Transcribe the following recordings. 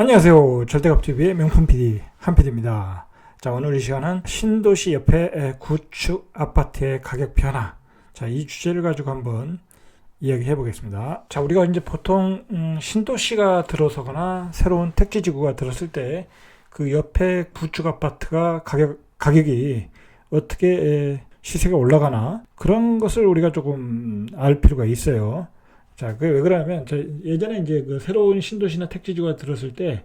안녕하세요. 절대갑TV의 명품 PD 한PD입니다. 자, 오늘 이 시간은 신도시 옆에 구축 아파트의 가격 변화. 자, 이 주제를 가지고 한번 이야기해 보겠습니다. 자, 우리가 이제 보통 음, 신도시가 들어서거나 새로운 택지지구가 들었을 때 그 옆에 구축 아파트가 가격 가격이 어떻게 에, 시세가 올라가나 그런 것을 우리가 조금 알 필요가 있어요. 자, 그왜 그러냐면 저 예전에 이제 그 새로운 신도시나 택지지구가 들었을 때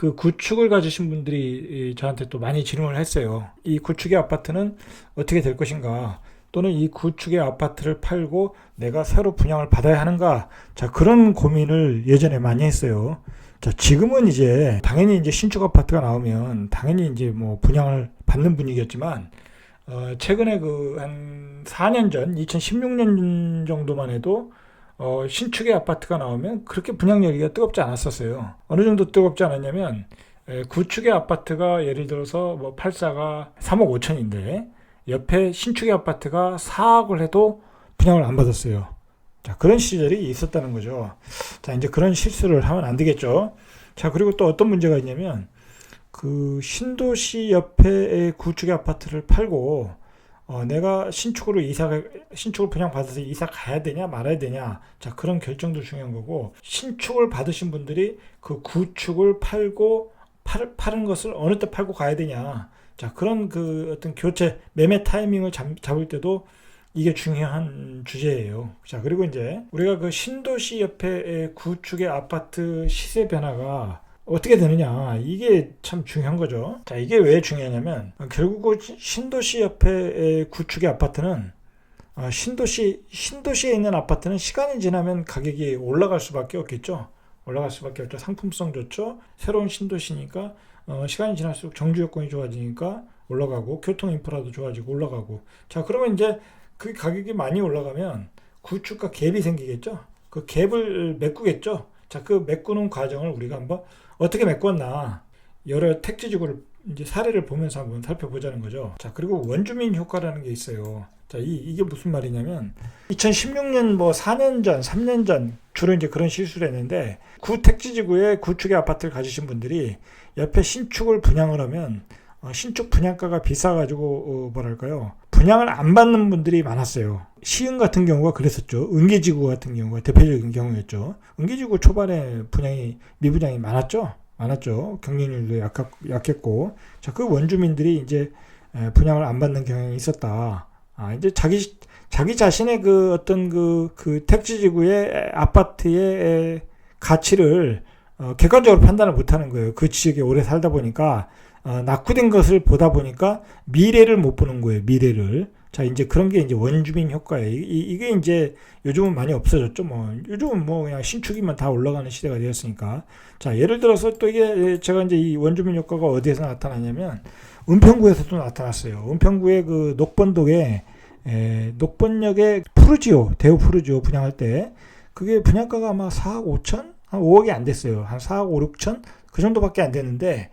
그 구축을 가지신 분들이 이 저한테 또 많이 질문을 했어요. 이 구축의 아파트는 어떻게 될 것인가? 또는 이 구축의 아파트를 팔고 내가 새로 분양을 받아야 하는가? 자, 그런 고민을 예전에 많이 했어요. 자, 지금은 이제 당연히 이제 신축 아파트가 나오면 당연히 이제 뭐 분양을 받는 분위기였지만 어, 최근에 그 한 4년 전, 2016년 정도만 해도 어, 신축의 아파트가 나오면 그렇게 분양 열기가 뜨겁지 않았었어요. 어느 정도 뜨겁지 않았냐면 에, 구축의 아파트가 예를 들어서 뭐 84가 3억 5천인데 옆에 신축의 아파트가 4억을 해도 분양을 안 받았어요. 자, 그런 시절이 있었다는 거죠. 자, 이제 그런 실수를 하면 안 되겠죠. 자, 그리고 또 어떤 문제가 있냐면 그 신도시 옆에 구축의 아파트를 팔고 어, 내가 신축으로 이사 신축을 분양 받아서 이사 가야 되냐 말아야 되냐 자 그런 결정도 중요한 거고 신축을 받으신 분들이 그 구축을 팔고 팔, 파는 것을 어느 때 팔고 가야 되냐 자 그런 그 어떤 교체 매매 타이밍을 잡, 잡을 때도 이게 중요한 주제예요. 자 그리고 이제 우리가 그 신도시 옆에 구축의 아파트 시세 변화가 어떻게 되느냐 이게 참 중요한 거죠. 자 이게 왜 중요하냐면 결국 신도시 옆에 구축의 아파트는 어, 신도시 신도시에 있는 아파트는 시간이 지나면 가격이 올라갈 수밖에 없겠죠. 올라갈 수밖에 없죠. 상품성 좋죠. 새로운 신도시니까 어, 시간이 지날수록 정주 여건이 좋아지니까 올라가고 교통 인프라도 좋아지고 올라가고 자 그러면 이제 그 가격이 많이 올라가면 구축과 갭이 생기겠죠. 그 갭을 메꾸겠죠. 자, 그 메꾸는 과정을 우리가 한번 어떻게 메꿨나 여러 택지 지구를 이제 사례를 보면서 한번 살펴보자는 거죠. 자, 그리고 원주민 효과라는 게 있어요. 자, 이, 이게 무슨 말이냐면 2016년 뭐 4년 전, 3년 전 주로 이제 그런 실수를 했는데 구 택지 지구에 구축의 아파트를 가지신 분들이 옆에 신축을 분양을 하면 어, 신축 분양가가 비싸가지고 어, 뭐랄까요 분양을 안 받는 분들이 많았어요. 시흥 같은 경우가 그랬었죠. 은계지구 같은 경우가 대표적인 경우였죠. 은계지구 초반에 분양이 미분양이 많았죠. 많았죠. 경쟁률도 약하, 약했고 자 그 원주민들이 이제 분양을 안 받는 경향이 있었다. 아 이제 자기 자기 자신의 그 어떤 그, 그 택지지구의 아파트의 가치를 어, 객관적으로 판단을 못하는 거예요. 그 지역에 오래 살다 보니까 어, 낙후된 것을 보다 보니까 미래를 못 보는 거예요. 미래를. 자, 이제 그런 게 이제 원주민 효과예요. 이, 게 이제 요즘은 많이 없어졌죠. 뭐, 요즘은 뭐 그냥 신축이면 다 올라가는 시대가 되었으니까. 자, 예를 들어서 또 이게 제가 이제 이 원주민 효과가 어디에서 나타나냐면 은평구에서도 나타났어요. 은평구의 그 녹번동에 에, 녹번역의 푸르지오, 대우 푸르지오 분양할 때 그게 분양가가 아마 4억 5천? 한 5억이 안 됐어요. 한 4억 5, 6천? 그 정도밖에 안 됐는데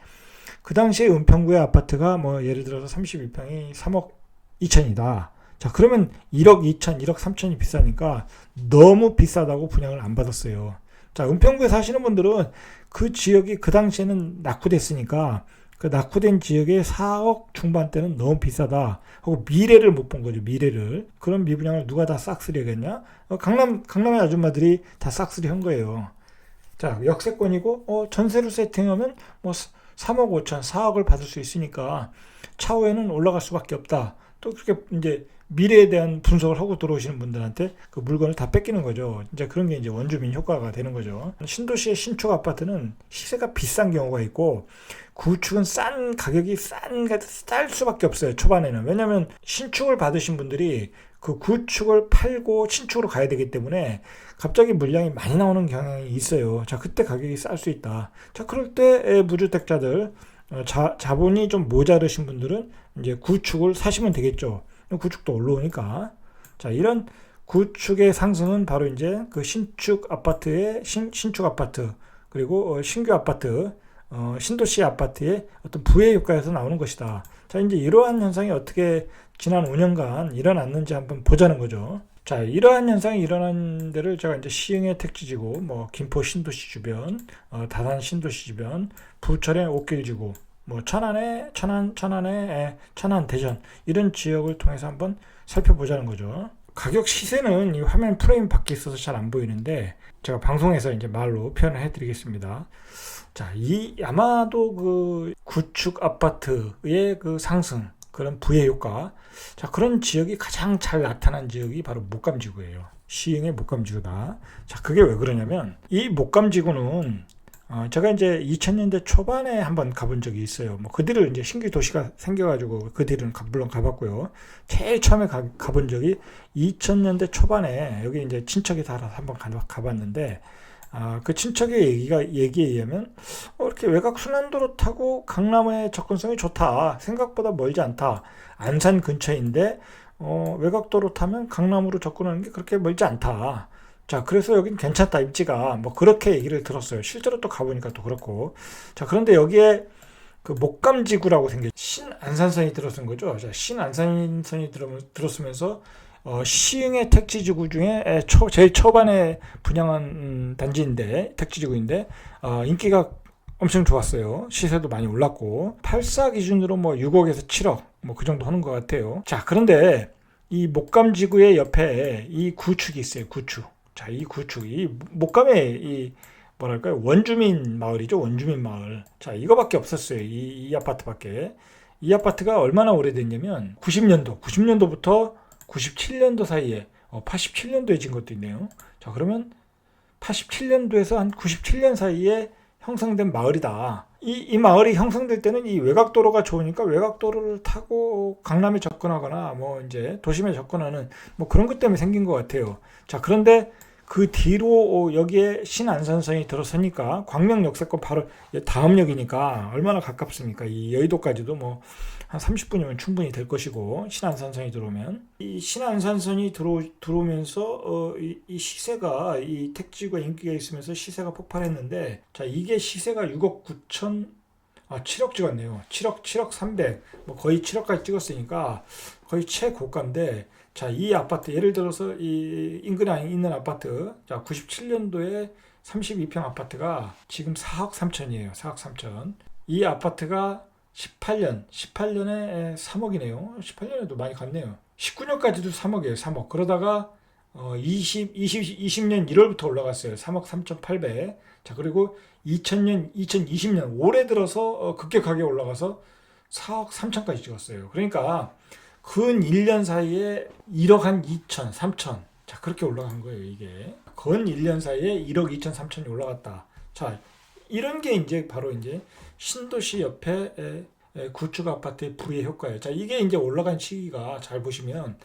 그 당시에 은평구의 아파트가 뭐 예를 들어서 31평이 3억 2천이다. 자, 그러면 1억 2천, 1억 3천이 비싸니까 너무 비싸다고 분양을 안 받았어요. 자, 은평구에 사시는 분들은 그 지역이 그 당시에는 낙후됐으니까 그 낙후된 지역에 4억 중반대는 너무 비싸다. 하고 미래를 못 본 거죠, 미래를. 그런 미분양을 누가 다 싹쓸이 하겠냐? 어, 강남, 강남의 아줌마들이 다 싹쓸이 한 거예요. 자, 역세권이고, 어, 전세로 세팅하면 뭐 3억 5천, 4억을 받을 수 있으니까 차후에는 올라갈 수밖에 없다. 또 그렇게 이제 미래에 대한 분석을 하고 들어오시는 분들한테 그 물건을 다 뺏기는 거죠. 이제 그런 게 이제 원주민 효과가 되는 거죠. 신도시의 신축 아파트는 시세가 비싼 경우가 있고 구축은 싼 가격이 싼 쌀 수밖에 없어요. 초반에는 왜냐하면 신축을 받으신 분들이 그 구축을 팔고 신축으로 가야 되기 때문에 갑자기 물량이 많이 나오는 경향이 있어요. 자, 그때 가격이 쌀 수 있다. 자, 그럴 때 무주택자들 어, 자, 자본이 좀 모자르신 분들은 이제 구축을 사시면 되겠죠. 구축도 올라오니까. 자, 이런 구축의 상승은 바로 이제 그 신축 아파트의 신, 신축 아파트 그리고 어, 신규 아파트 어, 신도시 아파트의 어떤 부의 효과에서 나오는 것이다. 자, 이제 이러한 현상이 어떻게 지난 5년간 일어났는지 한번 보자는 거죠. 자, 이러한 현상이 일어난 데를 제가 이제 시흥의 택지지구, 뭐 김포 신도시 주변, 어, 다산 신도시 주변, 부천의 옥길지구, 뭐 천안의 천안 천안의 에, 천안 대전 이런 지역을 통해서 한번 살펴보자는 거죠. 가격 시세는 이 화면 프레임 밖에 있어서 잘 안 보이는데 제가 방송에서 이제 말로 표현을 해드리겠습니다. 자, 이 아마도 그 구축 아파트의 그 상승 그런 부의 효과 자 그런 지역이 가장 잘 나타난 지역이 바로 목감지구예요. 시흥의 목감지구다. 자 그게 왜 그러냐면 이 목감지구는 어, 제가 이제 2000년대 초반에 한번 가본 적이 있어요. 뭐, 그 뒤를 이제 신규 도시가 생겨가지고 그 뒤는 가- 물론 가봤고요. 제일 처음에 가, 가본 적이 2000년대 초반에 여기 이제 친척이 살아서 한번 가, 가봤는데, 아, 그 친척의 얘기가, 얘기에 의하면, 어, 이렇게 외곽 순환도로 타고 강남의 접근성이 좋다. 생각보다 멀지 않다. 안산 근처인데, 어, 외곽도로 타면 강남으로 접근하는 게 그렇게 멀지 않다. 자, 그래서 여긴 괜찮다, 입지가. 뭐, 그렇게 얘기를 들었어요. 실제로 또 가보니까 또 그렇고. 자, 그런데 여기에 그 목감지구라고 생겨. 신안산선이 들어선 거죠. 자, 신안산선이 들었으면서, 어, 시흥의 택지지구 중에 에, 초, 제일 초반에 분양한 음, 단지인데, 택지지구인데, 어, 인기가 엄청 좋았어요. 시세도 많이 올랐고, 84 기준으로 뭐 6억에서 7억, 뭐 그 정도 하는 것 같아요. 자, 그런데 이 목감지구의 옆에 이 구축이 있어요. 구축. 자, 이 구축, 이 목감의 이 뭐랄까요 원주민 마을이죠. 원주민 마을. 자, 이거밖에 없었어요. 이, 이 아파트밖에. 이 아파트가 얼마나 오래됐냐면 90년도, 90년도부터 97년도 사이에 어, 87년도에 진 것도 있네요. 자, 그러면 87년도에서 한 97년 사이에 형성된 마을이다. 이, 이 마을이 형성될 때는 이 외곽도로가 좋으니까 외곽도로를 타고 강남에 접근하거나 뭐 이제 도심에 접근하는 뭐 그런 것 때문에 생긴 것 같아요. 자, 그런데 그 뒤로 여기에 신안산선이 들어서니까 광명 역세권 바로 다음 역이니까 얼마나 가깝습니까? 이 여의도까지도 뭐 한 30분이면 충분히 될 것이고 신안산선이 들어오면 이 신안산선이 들어 들어오면서 어, 이, 이 시세가 이 택지가 인기가 있으면서 시세가 폭발했는데 자 이게 시세가 6억 9천 아 7억 찍었네요. 7억 7억 300 뭐 거의 7억까지 찍었으니까 거의 최고가인데 자, 이 아파트 예를 들어서 이 인근에 있는 아파트 자, 97년도에 32평 아파트가 지금 4억 3천이에요. 4억 3천. 이 아파트가 18년, 18년에 3억이네요. 18년에도 많이 갔네요. 19년까지도 3억이에요. 3억. 그러다가 어, 20, 20, 20년 1월부터 올라갔어요. 3억 3,800. 자, 그리고 2000년, 2020년 올해 들어서 어, 급격하게 올라가서 4억 3천까지 찍었어요. 그러니까 근 1년 사이에 1억 한 2천, 3천. 자, 그렇게 올라간 거예요, 이게. 근 1년 사이에 1억 2천, 3천이 올라갔다. 자, 이런 게 이제 바로 이제 신도시 옆에 구축 아파트의 부의 효과예요. 자, 이게 이제 올라간 시기가 잘 보시면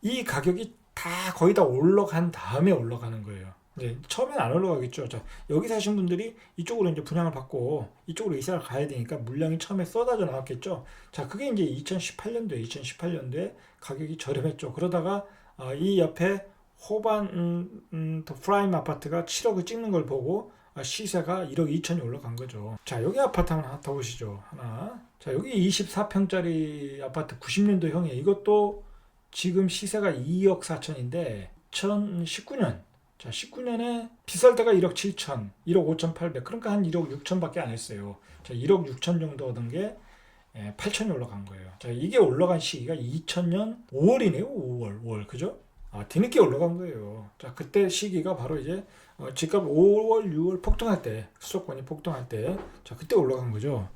이 가격이 다 거의 다 올라간 다음에 올라가는 거예요. 이제 처음엔 안 올라가겠죠. 자, 여기 사신 분들이 이쪽으로 이제 분양을 받고 이쪽으로 이사를 가야 되니까 물량이 처음에 쏟아져 나왔겠죠. 자, 그게 이제 2018년도에 2018년도에 가격이 저렴했죠. 그러다가 어, 이 옆에 호반 음, 음, 더 프라임 아파트가 7억을 찍는 걸 보고 아, 시세가 1억 2천이 올라간 거죠. 자, 여기 아파트 하나 더 보시죠. 하나. 자, 여기 24평짜리 아파트 90년도형이에요. 이것도 지금 시세가 2억 4천인데 2019년 자 19년에 비쌀 때가 1억 7천 1억 5천 8백 그러니까 한 1억 6천밖에 안 했어요. 자 1억 6천 정도 얻은 게 8천이 올라간 거예요. 자 이게 올라간 시기가 2000년 5월이네요 5월 5월. 그죠? 아 뒤늦게 올라간 거예요. 자 그때 시기가 바로 이제 어, 집값 5월 6월 폭등할 때 수도권이 폭등할 때 자 그때 올라간 거죠.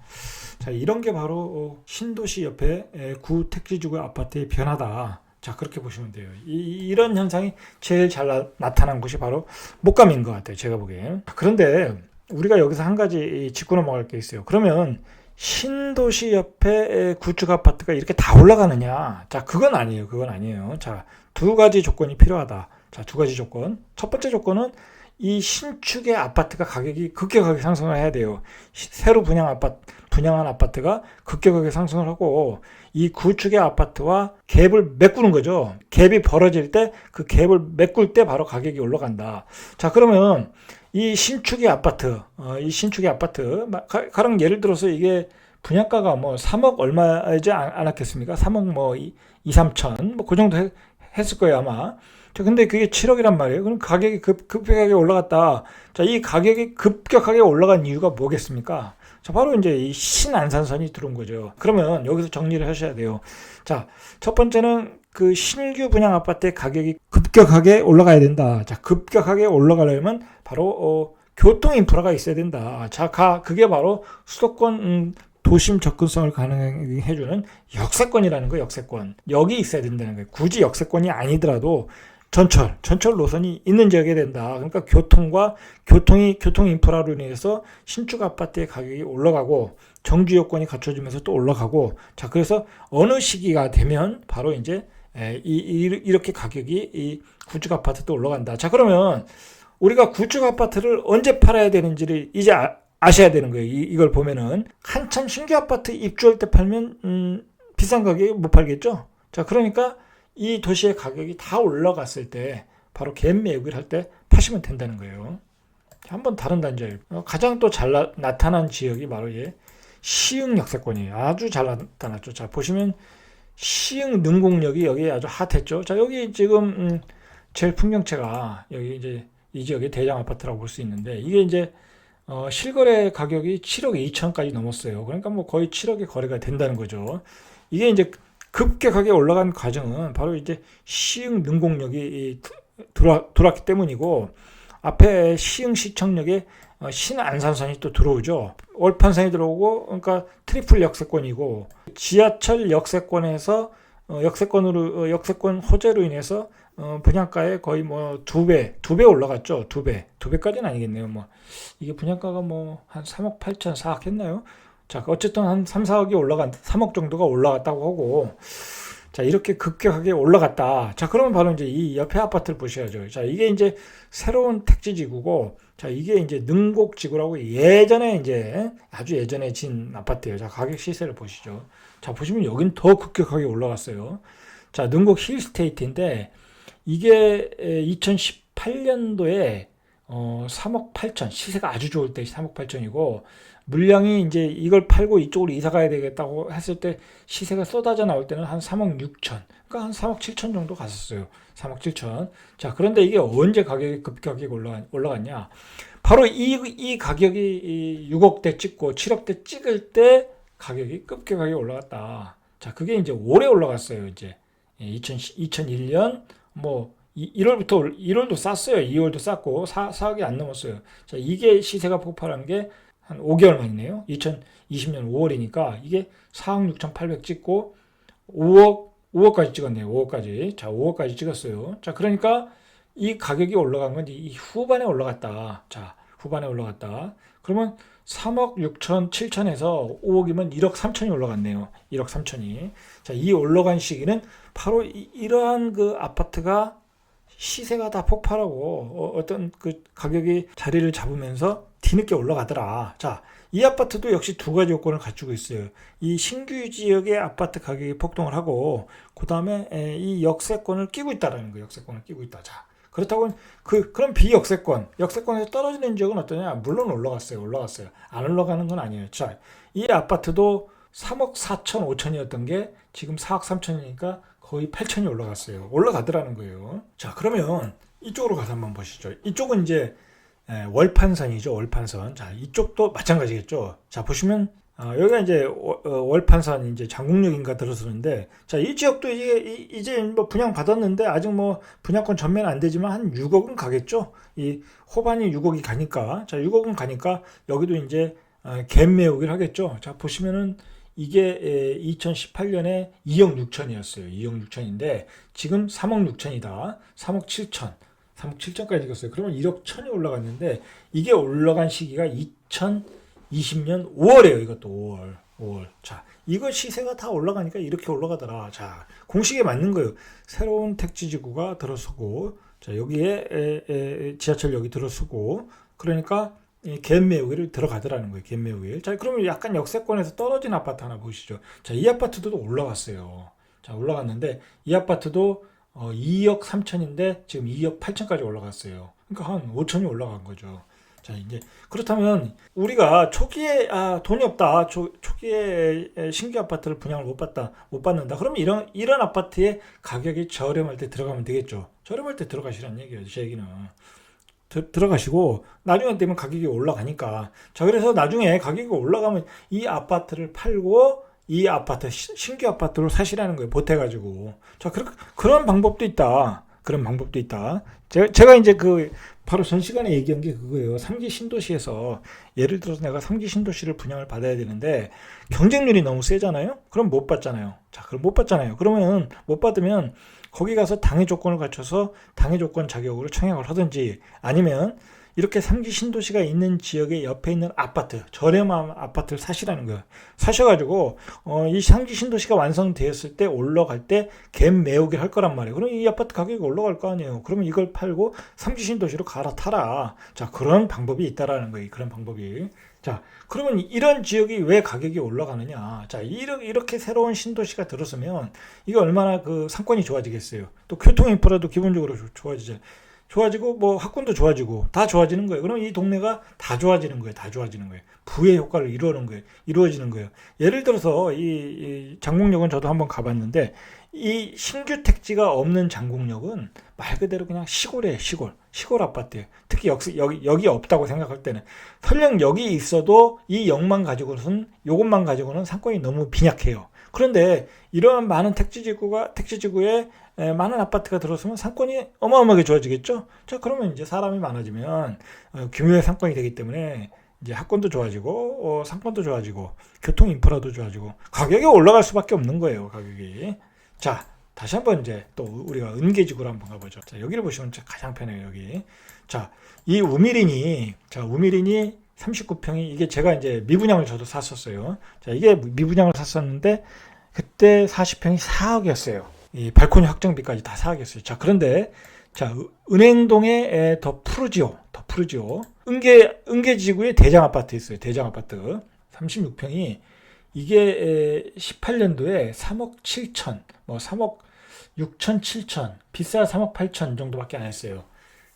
자 이런 게 바로 어, 신도시 옆에 에, 구 택지주거 아파트의 변화다 자 그렇게 보시면 돼요. 이, 런 현상이 제일 잘 나, 타난 곳이 바로 목감인 것 같아요. 제가 보기엔. 그런데 우리가 여기서 한 가지 짚고 넘어갈 게 있어요. 그러면 신도시 옆에 구축 아파트가 이렇게 다 올라가느냐? 자 그건 아니에요. 그건 아니에요. 자두 가지 조건이 필요하다. 자두 가지 조건. 첫 번째 조건은 이 신축의 아파트가 가격이 급격하게 상승을 해야 돼요. 새로 분양 아파트, 분양한 아파트가 급격하게 상승을 하고 이 구축의 아파트와 갭을 메꾸는 거죠. 갭이 벌어질 때 그 갭을 메꿀 때 바로 가격이 올라간다. 자, 그러면 이 신축의 아파트, 어, 이 신축의 아파트, 가령 예를 들어서 이게 분양가가 뭐 3억 얼마지 않았겠습니까? 3억 뭐 2, 2 3천, 뭐 그 정도 했을 거예요 아마. 자, 근데 그게 7억이란 말이에요. 그럼 가격이 급, 급격하게 올라갔다. 자, 이 가격이 급격하게 올라간 이유가 뭐겠습니까? 자, 바로 이제 이 신안산선이 들어온 거죠. 그러면 여기서 정리를 하셔야 돼요. 자, 첫 번째는 그 신규 분양 아파트의 가격이 급격하게 올라가야 된다. 자, 급격하게 올라가려면 바로 어, 교통 인프라가 있어야 된다. 자, 가, 그게 바로 수도권 음, 도심 접근성을 가능하게 해주는 역세권이라는 거예요. 역세권. 여기 있어야 된다는 거예요. 굳이 역세권이 아니더라도 전철, 전철 노선이 있는 지역에 된다. 그러니까 교통과 교통이 교통 인프라로 인해서 신축 아파트의 가격이 올라가고 정주 요건이 갖춰지면서 또 올라가고 자 그래서 어느 시기가 되면 바로 이제 에, 이, 이, 이렇게 가격이 이 구축 아파트도 올라간다. 자 그러면 우리가 구축 아파트를 언제 팔아야 되는지를 이제 아, 아셔야 되는 거예요. 이, 이걸 보면은 한참 신규 아파트 입주할 때 팔면 음, 비싼 가격에 못 팔겠죠. 자 그러니까 이 도시의 가격이 다 올라갔을 때 바로 갭 매입을 할 때 파시면 된다는 거예요. 한번 다른 단지예요. 어, 가장 또 잘 나타난 지역이 바로 예 시흥 역세권이에요. 아주 잘 나타났죠. 자 보시면 시흥 능곡역이 여기 아주 핫했죠. 자 여기 지금 음, 제일 풍경채가 여기 이제 이 지역의 대장 아파트라고 볼 수 있는데 이게 이제 어, 실거래 가격이 7억 2천까지 넘었어요. 그러니까 뭐 거의 7억의 거래가 된다는 거죠. 이게 이제 급격하게 올라간 과정은 바로 이제 시흥 능곡역이 들어, 들어왔기 때문이고 앞에 시흥 시청역에 어, 신안산선이 또 들어오죠. 월판선이 들어오고 그러니까 트리플 역세권이고 지하철 역세권에서 어, 역세권으로 어, 역세권 호재로 인해서 분양가에 거의 뭐 두 배, 두 배 올라갔죠. 두 배. 두 배까지는 아니겠네요. 뭐 이게 분양가가 뭐 한 3억 8천 4억 했나요? 자, 어쨌든 한 3, 4억이 올라간 3억 정도가 올라갔다고 하고 자, 이렇게 급격하게 올라갔다. 자, 그러면 바로 이제 이 옆에 아파트를 보셔야죠. 자, 이게 이제 새로운 택지 지구고 자, 이게 이제 능곡 지구라고 예전에 이제 아주 예전에 진 아파트예요. 자, 가격 시세를 보시죠. 자, 보시면 여긴 더 급격하게 올라갔어요. 자, 능곡 힐스테이트인데 이게 2018년도에 어, 3억 8천 시세가 아주 좋을 때 3억 8천이고 물량이 이제 이걸 팔고 이쪽으로 이사 가야 되겠다고 했을 때 시세가 쏟아져 나올 때는 한 3억 6천 그러니까 한 3억 7천 정도 갔었어요. 3억 7천. 자 그런데 이게 언제 가격이 급격하게 올라갔, 올라갔냐? 바로 이, 이 가격이 6억대 찍고 7억대 찍을 때 가격이 급격하게 올라갔다. 자 그게 이제 올해 올라갔어요 이제. 2000, 예, 2001년 뭐 1월부터 1월도 쌌어요. 2월도 쌌고 4, 4억이 안 넘었어요. 자, 이게 시세가 폭발한 게 한 5개월 만이네요. 2020년 5월이니까 이게 4억 6,800 찍고 5억 5억까지 찍었네요. 5억까지. 자, 5억까지 찍었어요. 자, 그러니까 이 가격이 올라간 건이 후반에 올라갔다. 자, 후반에 올라갔다. 그러면 3억 6천 7천에서 5억이면 1억 3천이 올라갔네요. 1억 3천이. 자, 이 올라간 시기는 바로 이, 이러한 그 아파트가 시세가 다 폭발하고 어, 어떤 그 가격이 자리를 잡으면서 뒤늦게 올라가더라. 자, 이 아파트도 역시 두 가지 요건을 갖추고 있어요. 이 신규 지역의 아파트 가격이 폭등을 하고 그 다음에 이 역세권을 끼고 있다라는 거예요. 역세권을 끼고 있다. 자, 그렇다고 그 그럼 비역세권, 역세권에서 떨어지는 지역은 어떠냐? 물론 올라갔어요. 올라갔어요. 안 올라가는 건 아니에요. 자, 이 아파트도 3억 4천 5천이었던 게 지금 4억 3천이니까 거의 8천이 올라갔어요. 올라가더라는 거예요. 자, 그러면 이쪽으로 가서 한번 보시죠. 이쪽은 이제 월판선이죠. 월판선. 자, 이쪽도 마찬가지겠죠. 자, 보시면 아, 여기가 이제 어, 월판선 이제 장국역인가 들어서는데 자, 이 지역도 이게 이제 뭐 분양 받았는데 아직 뭐 분양권 전면 안 되지만 한 6억은 가겠죠. 이 호반이 6억이 가니까 자, 6억은 가니까 여기도 이제 갭 매우기를 하겠죠. 자, 보시면은 이게 2018년에 2억 6천이었어요. 2억 6천인데 지금 3억 6천이다. 3억 7천. 3억 7천까지 갔어요. 그러면 1억 1천이 올라갔는데 이게 올라간 시기가 2020년 5월이에요. 이것도 5월. 5월. 자, 이거 시세가 다 올라가니까 이렇게 올라가더라. 자, 공식에 맞는 거예요. 새로운 택지 지구가 들어서고, 자, 여기에 에, 에, 지하철역이 들어서고, 그러니까 갭매우기를 들어가더라는 거예요. 갭매우기. 자, 그러면 약간 역세권에서 떨어진 아파트 하나 보시죠. 자, 이 아파트도 올라갔어요. 자, 올라갔는데 이 아파트도 어, 2억 3천인데 지금 2억 8천까지 올라갔어요. 그러니까 한 5천이 올라간 거죠. 자 이제 그렇다면 우리가 초기에 아 돈이 없다 초, 초기에 에, 신규 아파트를 분양을 못 받다 못 받는다 그러면 이런 이런 아파트의 가격이 저렴할 때 들어가면 되겠죠 저렴할 때 들어가시라는 얘기예요 제 얘기는 들- 들어가시고 나중에 되면 가격이 올라가니까 자 그래서 나중에 가격이 올라가면 이 아파트를 팔고 이 아파트 시- 신규 아파트로 사시라는 거예요 보태 가지고 자 그런 그런 방법도 있다 그런 방법도 있다 제가, 제가 이제 그 바로 전 시간에 얘기한 게 그거예요. 3기 신도시에서 예를 들어서 내가 3기 신도시를 분양을 받아야 되는데 경쟁률이 너무 세잖아요. 그럼 못 받잖아요. 자, 그럼 못 받잖아요. 그러면 못 받으면 거기 가서 당해 조건을 갖춰서 당해 조건 자격으로 청약을 하든지 아니면 이렇게 3기 신도시가 있는 지역의 옆에 있는 아파트, 저렴한 아파트를 사시라는 거예요. 사셔가지고, 어, 이 3기 신도시가 완성되었을 때 올라갈 때갭 메우기를 할 거란 말이에요. 그럼 이 아파트 가격이 올라갈 거 아니에요. 그러면 이걸 팔고 3기 신도시로 갈아타라. 자, 그런 방법이 있다라는 거예요. 그런 방법이. 자, 그러면 이런 지역이 왜 가격이 올라가느냐? 자, 이렇게, 새로운 신도시가 들어서면 이게 얼마나 그 상권이 좋아지겠어요. 또 교통 인프라도 기본적으로 좋- 좋아지죠. 좋아지고 뭐 학군도 좋아지고 다 좋아지는 거예요. 그럼 이 동네가 다 좋아지는 거예요. 다 좋아지는 거예요. 부의 효과를 이루는 거예요. 이루어지는 거예요. 예를 들어서 이, 이 장곡역은 저도 한번 가봤는데 이 신규 택지가 없는 장곡역은 말 그대로 그냥 시골이에요. 시골. 시골 아파트예요. 특히 여기, 여기, 여기 없다고 생각할 때는 설령 여기 있어도 이 역만 가지고는 요것만 가지고는 상권이 너무 빈약해요. 그런데 이러한 많은 택지지구가 택지지구에 에, 많은 아파트가 들어서면 상권이 어마어마하게 좋아지겠죠. 자 그러면 이제 사람이 많아지면 어, 규모의 상권이 되기 때문에 이제 학권도 좋아지고 어, 상권도 좋아지고 교통 인프라도 좋아지고 가격이 올라갈 수밖에 없는 거예요. 가격이. 자 다시 한번 이제 또 우리가 은계지구로 한번 가보죠. 자 여기를 보시면 가장 편해요. 여기. 자 이 우미린이 자 우미린이 39평이 이게 제가 이제 미분양을 저도 샀었어요. 자 이게 미분양을 샀었는데 그때 40평이 4억이었어요. 이 발코니 확정비까지 다 4억이었어요. 자 그런데 자 은- 은행동에 에, 더 푸르지오 더 푸르지오 은계 은계지구에 대장 아파트 있어요. 대장 아파트 36평이 이게 18년도에 3억 7천 뭐 3억 6천 7천 비싸 3억 8천 정도밖에 안 했어요.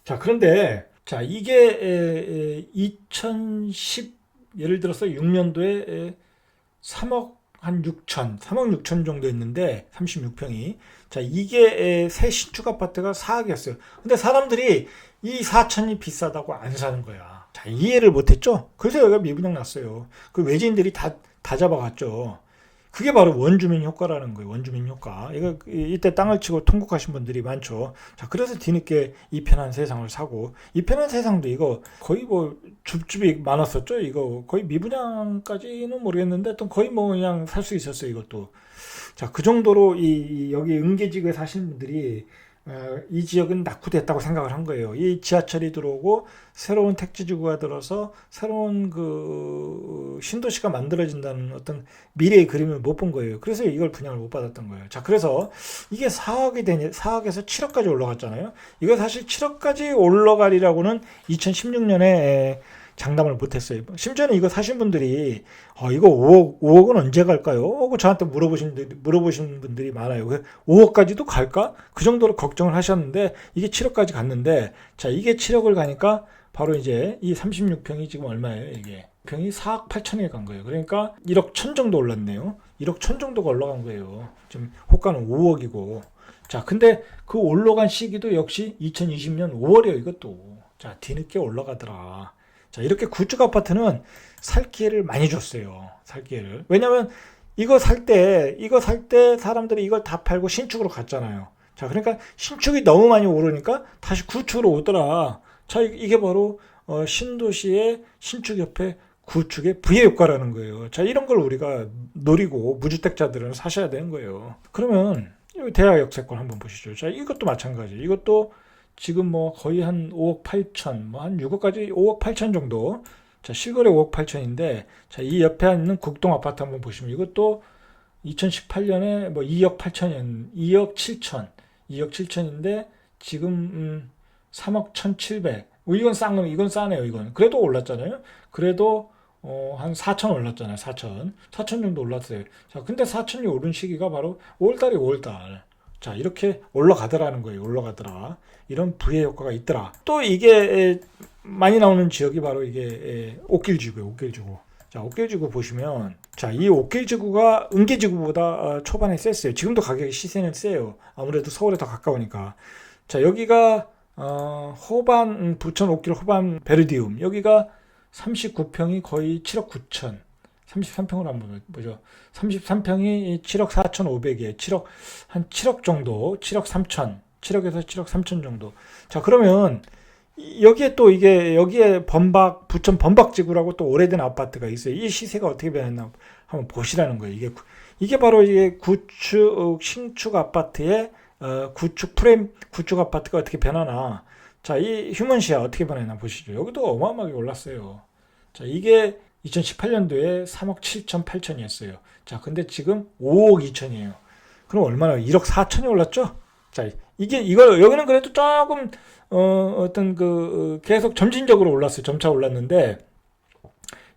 자 그런데 자 이게 2010 예를 들어서 6년도에 3억 한 6천 3억 6천 정도 했는데 36평이 자 이게 에, 새 신축 아파트가 4억이었어요. 근데 사람들이 이 4천이 비싸다고 안 사는 거야. 자 이해를 못했죠. 그래서 여기가 미분양 났어요. 그 외지인들이 다 다 잡아갔죠. 그게 바로 원주민 효과라는 거예요. 원주민 효과. 이거 이- 이때 땅을 치고 통곡하신 분들이 많죠. 자, 그래서 뒤늦게 이 편한 세상을 사고 이 편한 세상도 이거 거의 뭐 줍줍이 많았었죠. 이거 거의 미분양까지는 모르겠는데 또 거의 뭐 그냥 살 수 있었어요. 이것도. 자, 그 정도로 이, 이 여기 은계지구에 사시는 분들이 어, 이 지역은 낙후됐다고 생각을 한 거예요. 이 지하철이 들어오고 새로운 택지지구가 들어서 새로운 그 신도시가 만들어진다는 어떤 미래의 그림을 못 본 거예요. 그래서 이걸 분양을 못 받았던 거예요. 자, 그래서 이게 4억이 되니 4억에서 7억까지 올라갔잖아요. 이거 사실 7억까지 올라가리라고는 2016년에 장담을 못했어요. 심지어는 이거 사신 분들이 어, 이거 5억 5억은 언제 갈까요? 하고 저한테 물어보신 물어보신 분들이 많아요. 그 5억까지도 갈까? 그 정도로 걱정을 하셨는데 이게 7억까지 갔는데 자 이게 7억을 가니까 바로 이제 이 36평이 지금 얼마예요? 이게 평이 4억 8천에 간 거예요. 그러니까 1억 천 정도 올랐네요. 1억 천 정도가 올라간 거예요. 지금 호가는 5억이고 자 근데 그 올라간 시기도 역시 2020년 5월이에요. 이것도 자 뒤늦게 올라가더라. 자 이렇게 구축 아파트는 살 기회를 많이 줬어요. 살 기회를. 왜냐면 이거 살 때 이거 살 때 사람들이 이걸 다 팔고 신축으로 갔잖아요. 자 그러니까 신축이 너무 많이 오르니까 다시 구축으로 오더라. 자 이- 이게 바로 어, 신도시의 신축 옆에 구축의 부의 효과라는 거예요. 자 이런 걸 우리가 노리고 무주택자들은 사셔야 되는 거예요. 그러면 이 대학 역세권 한번 보시죠. 자 이것도 마찬가지. 이것도 지금 뭐 거의 한 5억 8천, 뭐 한 6억까지 5억 8천 정도. 자, 실거래 5억 8천인데, 자, 이 옆에 있는 국동 아파트 한번 보시면 이것도 2018년에 뭐 2억 8천이었, 2억 7천, 2억 7천인데 지금 음, 3억 1,700. 뭐 이건 싼 거, 이건 싸네요, 이건. 그래도 올랐잖아요. 그래도 어, 한 4천 올랐잖아요, 4천. 4천 정도 올랐어요. 자, 근데 4천이 오른 시기가 바로 5월달이 5월달. 자, 이렇게 올라가더라는 거예요. 올라가더라. 이런 부의 효과가 있더라. 또 이게 에, 많이 나오는 지역이 바로 이게 예, 옥길지구예요. 옥길지구. 자, 옥길지구 보시면 자, 이 옥길지구가 은계지구보다 어, 초반에 셌어요. 지금도 가격이 시세는 세요. 아무래도 서울에 더 가까우니까. 자, 여기가 어, 호반 음, 부천 옥길 호반 베르디움. 여기가 39평이 거의 7억 9천. 33평으로 한번 보죠. 33평이 7억 4천5백에 7억 한 7억 정도, 7억 3천, 7억에서 7억 3천 정도. 자, 그러면 이- 여기에 또 이게 여기에 범박 부천 범박지구라고 또 오래된 아파트가 있어요. 이 시세가 어떻게 변했나 한번 보시라는 거예요. 이게 구- 이게 바로 이게 구축 신축 아파트의 어, 구축 프레임 구축 아파트가 어떻게 변하나. 자, 이 휴먼시아 어떻게 변했나 보시죠. 여기도 어마어마하게 올랐어요. 자, 이게 2018년도에 3억 7천 8천이었어요. 자, 근데 지금 5억 2천이에요. 그럼 얼마나 1억 4천이 올랐죠? 자, 이게 이거 여기는 그래도 조금 어, 어떤 그 어, 계속 점진적으로 올랐어요. 점차 올랐는데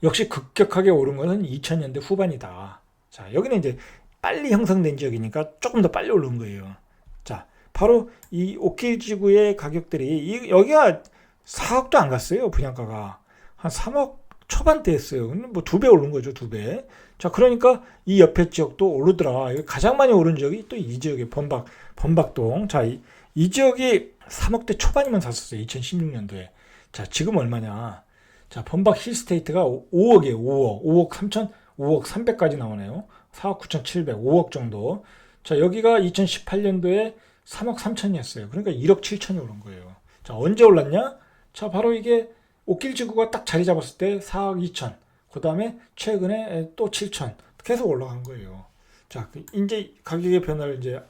역시 급격하게 오른 것은 2000년대 후반이다. 자, 여기는 이제 빨리 형성된 지역이니까 조금 더 빨리 오른 거예요. 자, 바로 이 옥길지구의 가격들이 이, 여기가 4억도 안 갔어요. 분양가가 한 3억 초반대였어요. 뭐 두 배 오른 거죠, 두 배. 자, 그러니까 이 옆에 지역도 오르더라. 가장 많이 오른 지역이 또 이 지역의 범박 범박동. 자, 이, 이 지역이 3억대 초반이면 샀었어요. 2016년도에. 자, 지금 얼마냐? 자, 범박 힐스테이트가 5억이에요. 5억. 5억 3천, 5억 300까지 나오네요. 4억 9천 7백, 5억 정도. 자, 여기가 2018년도에 3억 3천이었어요. 그러니까 1억 7천이 오른 거예요. 자, 언제 올랐냐? 자, 바로 이게 옥길지구가 딱 자리 잡았을 때 4억 2천. 그 다음에 최근에 또 7천. 계속 올라간 거예요. 자, 그 이제 가격의 변화를 이제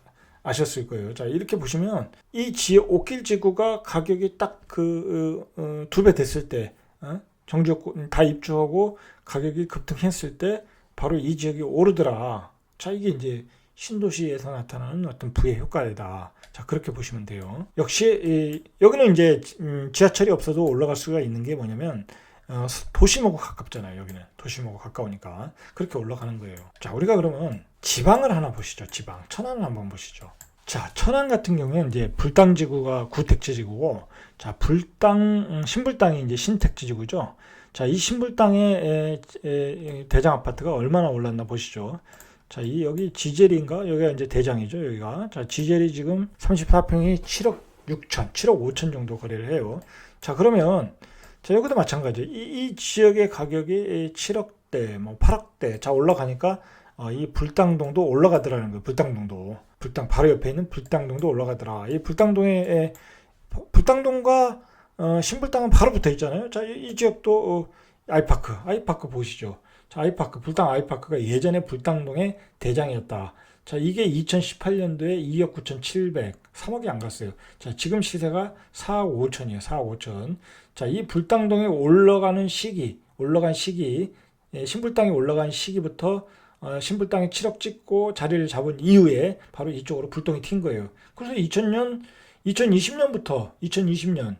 아셨을 거예요. 자, 이렇게 보시면 이 지역 옥길지구가 가격이 딱 그 두배 됐을 때 어? 정지역 다 입주하고 가격이 급등했을 때 바로 이 지역이 오르더라. 자, 이게 이제 신도시에서 나타나는 어떤 부의 효과다. 자, 그렇게 보시면 돼요. 역시 이, 여기는 이제 음, 지하철이 없어도 올라갈 수가 있는 게 뭐냐면 어, 도심하고 가깝잖아요. 여기는 도심하고 가까우니까 그렇게 올라가는 거예요. 자, 우리가 그러면 지방을 하나 보시죠. 지방 천안을 한번 보시죠. 자, 천안 같은 경우에는 이제 불당 지구가 구택지 지구고, 자, 불당 음, 신불당이 이제 신택지 지구죠. 자, 이 신불당의 대장 아파트가 얼마나 올랐나 보시죠. 자, 이 여기 지젤인가? 여기가 이제 대장이죠, 여기가. 자, 지젤이 지금 34평이 7억 6천, 7억 5천 정도 거래를 해요. 자, 그러면 자, 여기도 마찬가지. 이, 이 지역의 가격이 7억대, 뭐 8억대, 자 올라가니까 어, 이 불당동도 올라가더라는 거예요. 불당동도, 불당 바로 옆에 있는 불당동도 올라가더라. 이 불당동에 에, 불당동과 어, 신불당은 바로 붙어 있잖아요. 자, 이, 이 지역도 어, 아이파크, 아이파크 보시죠. 자, 아이파크, 불당 아이파크가 예전에 불당동의 대장이었다. 자, 이게 2018년도에 2억 9,700, 3억이 안 갔어요. 자, 지금 시세가 4억 5천이에요. 4억 5천. 자, 이 불당동에 올라가는 시기, 올라간 시기, 예, 신불당이 올라간 시기부터 어, 신불당이 7억 찍고 자리를 잡은 이후에 바로 이쪽으로 불똥이 튄 거예요. 그래서 2000년, 2020년부터 2020년,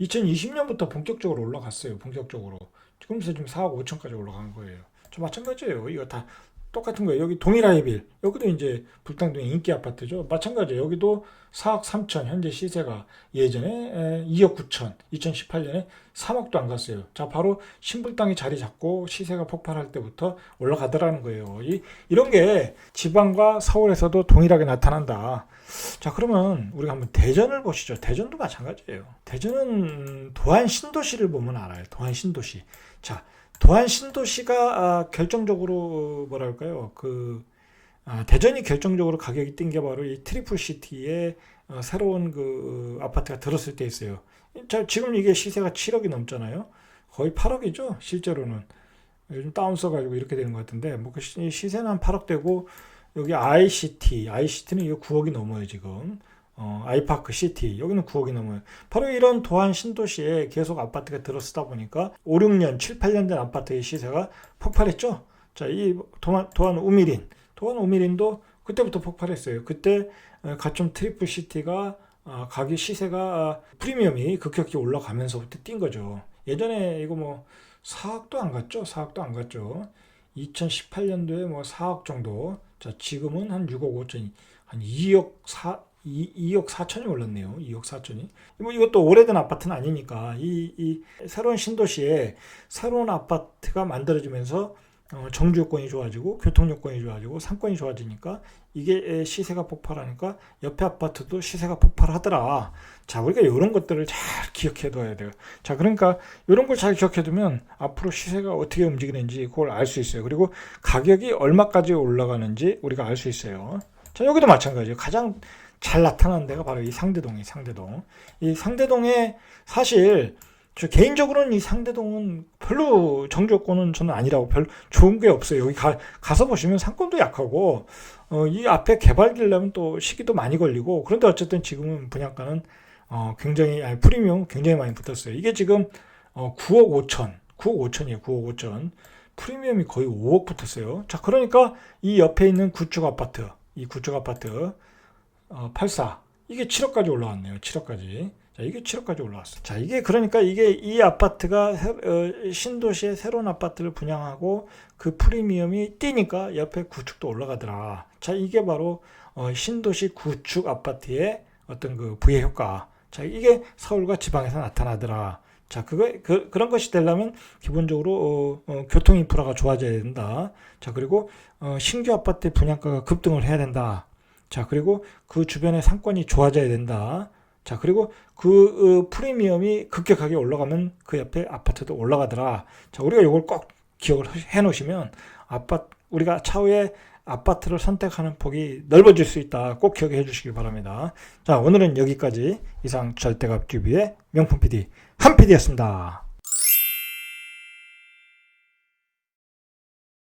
2020년부터 본격적으로 올라갔어요. 본격적으로. 그러면서 지금 4억 5천까지 올라간 거예요. 저 마찬가지예요. 이거 다 똑같은 거예요. 여기 동일아이빌 여기도 이제 불당동의 인기 아파트죠. 마찬가지예요. 여기도 4억 3천 현재 시세가 예전에 2억 9천 2018년에 3억도 안 갔어요. 자 바로 신불당이 자리 잡고 시세가 폭발할 때부터 올라가더라는 거예요. 이, 이런 게 지방과 서울에서도 동일하게 나타난다. 자 그러면 우리가 한번 대전을 보시죠. 대전도 마찬가지예요. 대전은 도안 신도시를 보면 알아요. 도안 신도시. 자 도안 신도시가 아, 결정적으로 뭐랄까요 그 아, 대전이 결정적으로 가격이 뛴 게 바로 이 트리플 시티의 어, 새로운 그 아파트가 들었을 때 있어요. 자, 지금 이게 시세가 7억이 넘잖아요. 거의 8억이죠 실제로는 요즘 다운 써가지고 이렇게 되는 것 같은데 뭐 그 시세는 한 8억 되고 여기 ICT, ICT는 이거 9억이 넘어요 지금. 어, 아이파크 시티 여기는 9억이 넘어요. 바로 이런 도안 신도시에 계속 아파트가 들어서다 보니까 5, 6년, 7, 8년 된 아파트의 시세가 폭발했죠. 자, 이 도안, 도안 우미린, 도안 우미린도 그때부터 폭발했어요. 그때 어, 가점 트리플 시티가 아, 가격 시세가 아, 프리미엄이 급격히 올라가면서부터 뛴 거죠. 예전에 이거 뭐 4억도 안 갔죠. 4억도 안 갔죠. 2018년도에 뭐 4억 정도. 자, 지금은 한 6억 5천, 한 2억 4, 2, 2억 4천이 올랐네요. 2억 4천이. 뭐 이것도 오래된 아파트는 아니니까 이, 이 새로운 신도시에 새로운 아파트가 만들어지면서 어, 정주 요건이 좋아지고 교통 요건이 좋아지고 상권이 좋아지니까 이게 시세가 폭발하니까 옆에 아파트도 시세가 폭발하더라. 자, 우리가 이런 것들을 잘 기억해 둬야 돼요. 자, 그러니까 이런 걸 잘 기억해 두면 앞으로 시세가 어떻게 움직이는지 그걸 알 수 있어요. 그리고 가격이 얼마까지 올라가는지 우리가 알 수 있어요. 자, 여기도 마찬가지예요. 가장 잘 나타나는 데가 바로 이 상대동이 상대동. 이 상대동에 사실 저 개인적으로는 이 상대동은 별로 정조건은 저는 아니라고 별 좋은 게 없어요. 여기 가, 가서 보시면 상권도 약하고 어, 이 앞에 개발되려면 또 시기도 많이 걸리고 그런데 어쨌든 지금은 분양가는 어, 굉장히 아니, 프리미엄 굉장히 많이 붙었어요. 이게 지금 어, 9억 5천, 9억 5천이에요. 9억 5천. 프리미엄이 거의 5억 붙었어요. 자, 그러니까 이 옆에 있는 구축 아파트, 이 구축 아파트 어, 84 이게 7억까지 올라왔네요. 7억까지. 자, 이게 7억까지 올라왔어. 자, 이게 그러니까 이게 이 아파트가 새- 어, 신도시에 새로운 아파트를 분양하고 그 프리미엄이 뛰니까 옆에 구축도 올라가더라. 자, 이게 바로 어, 신도시 구축 아파트의 어떤 그 부의 효과. 자, 이게 서울과 지방에서 나타나더라. 자, 그거 그, 그런 것이 되려면 기본적으로 어, 어, 교통 인프라가 좋아져야 된다. 자, 그리고 어, 신규 아파트 분양가가 급등을 해야 된다. 자, 그리고 그 주변의 상권이 좋아져야 된다. 자, 그리고 그 어, 프리미엄이 급격하게 올라가면 그 옆에 아파트도 올라가더라. 자, 우리가 이걸 꼭 기억을 해 놓으시면 아파트 우리가 차후에 아파트를 선택하는 폭이 넓어질 수 있다. 꼭 기억해 주시기 바랍니다. 자, 오늘은 여기까지 이상 절대값 TV의 명품 PD 한 PD였습니다.